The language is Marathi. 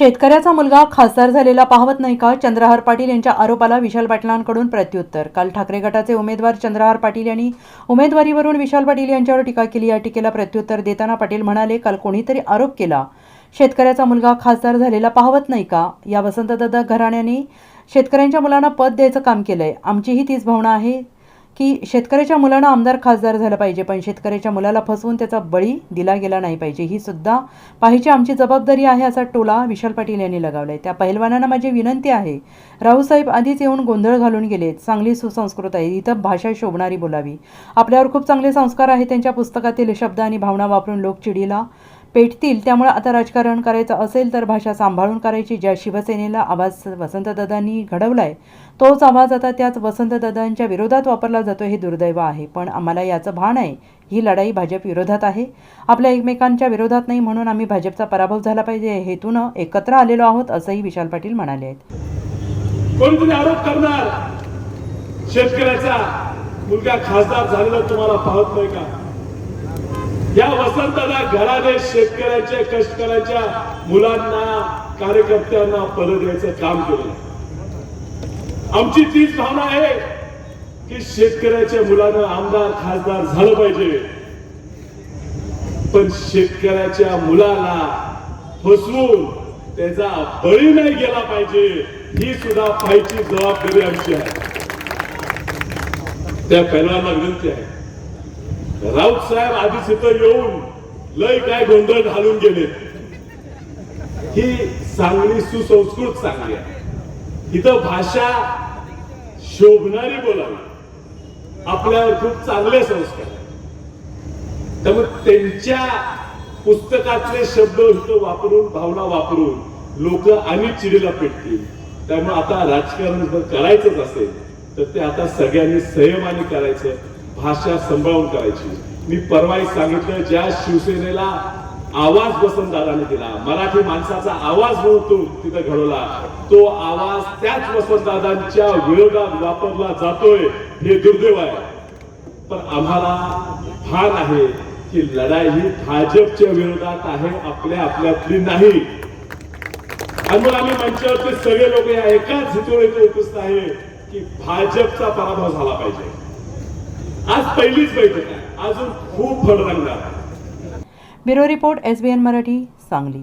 शेतकऱ्याचा मुलगा खासदार झालेला पाहवत नाही का? चंद्रहार पाटील यांच्या आरोपाला विशाल पाटलांकडून प्रत्युत्तर. काल ठाकरे गटाचे उमेदवार चंद्रहार पाटील यांनी उमेदवारीवरून विशाल पाटील यांच्यावर टीका केली. या टीकेला प्रत्युत्तर देताना पाटील म्हणाले काल कोणीतरी आरोप केला. शेतकऱ्याचा मुलगा खासदार झालेला पाहवत नाही का? या वसंतदादा घराण्याने शेतकऱ्यांच्या मुलांना पद द्यायचं काम केलंय. आमचीही तीच भावना आहे. की शेतकऱ्याच्या मुलानं आमदार खासदार झालं पाहिजे पण शेतकऱ्याच्या मुलाला फसवून त्याचा बळी दिला गेला नाही पाहिजे. ही सुद्धा पाहिजे आमची जबाबदारी आहे असा टोला विशाल पाटील यांनी लगावलाय. त्या पहिलवानांना माझी विनंती आहे राऊसाहेब आधीच येऊन गोंधळ घालून गेले चांगली सुसंस्कृत आहे. इथं भाषा शोभणारी बोलावी. आपल्यावर खूप चांगले संस्कार आहेत. त्यांच्या पुस्तकातील शब्द आणि भावना वापरून लोक चिडीला पेटतील त्यामुळे आता राजकारण करायचं असेल तर भाषा सांभाळून करायची ज्या शिवसेनेला आवाज वसंतदादांनी घडवलाय तोच आवाज आता त्याच वसंतदादांच्या विरोधात वापरला जातो हे दुर्दैव आहे. पण आम्हाला याचं भान आहे. ही लढाई भाजप विरोधात आहे. आपल्या एकमेकांच्या विरोधात नाही म्हणून आम्ही भाजपचा पराभव झाला पाहिजे. हेतून हेतूनं एकत्र आलेलो आहोत असंही विशाल पाटील म्हणाले आहेत. कोणीतरी आरोप करणार? शेतकऱ्याचा मुलगा खासदार झालेला तुम्हाला पाहत नाही का? या वसंताला घराने शेतकऱ्याच्या कष्टकऱ्याच्या मुलांना कार्यकर्त्यांना पद द्यायचं काम केलं. आमची तीच भावना आहे की शेतकऱ्याच्या मुलानं आमदार खासदार झालं पाहिजे. पण शेतकऱ्याच्या मुलाला फसवून त्याचा बळी नाही गेला पाहिजे ही सुद्धा पाहायची जबाबदारी आमची आहे. त्या पहिलवाना विनंती आहे. राऊत साहेब आधीच इथं येऊन लय काय गोंधळ घालून गेले. ही चांगली सुसंस्कृत चांगली आहे. इथं भाषा शोभणारी बोलावी. आपल्यावर खूप चांगले संस्कार त्यामुळे त्यांच्या पुस्तकातले शब्द वापरून भावना वापरून लोक आणि चिडीला पेटतील. त्यामुळे आता राजकारण जर करायचंच असेल तर ते आता सगळ्यांनी संयमाने करायचं. भाषा सांभाळून करायची. मी परवाही सांगितलं ज्या शिवसेनेला आवाज वसंतदादाने दिला मराठी माणसाचा आवाज म्हणून तो तिथं घडवला तो आवाज त्याच वसंतदादांच्या विरोधात वापरला जातोय हे दुर्दैव आहे. पण आम्हाला भान आहे की लढाई ही भाजपच्या विरोधात आहे आपल्या आपल्यातली नाही. आणि मग आम्ही मंचावरचे सगळे लोक या एकाच हेतूवर उपस्थित आहे की भाजपचा पराभव झाला पाहिजे. आज पहिलीच बैठक आहे. अजून खूप फड रंगणार bureau report S B N Marathi Sangli.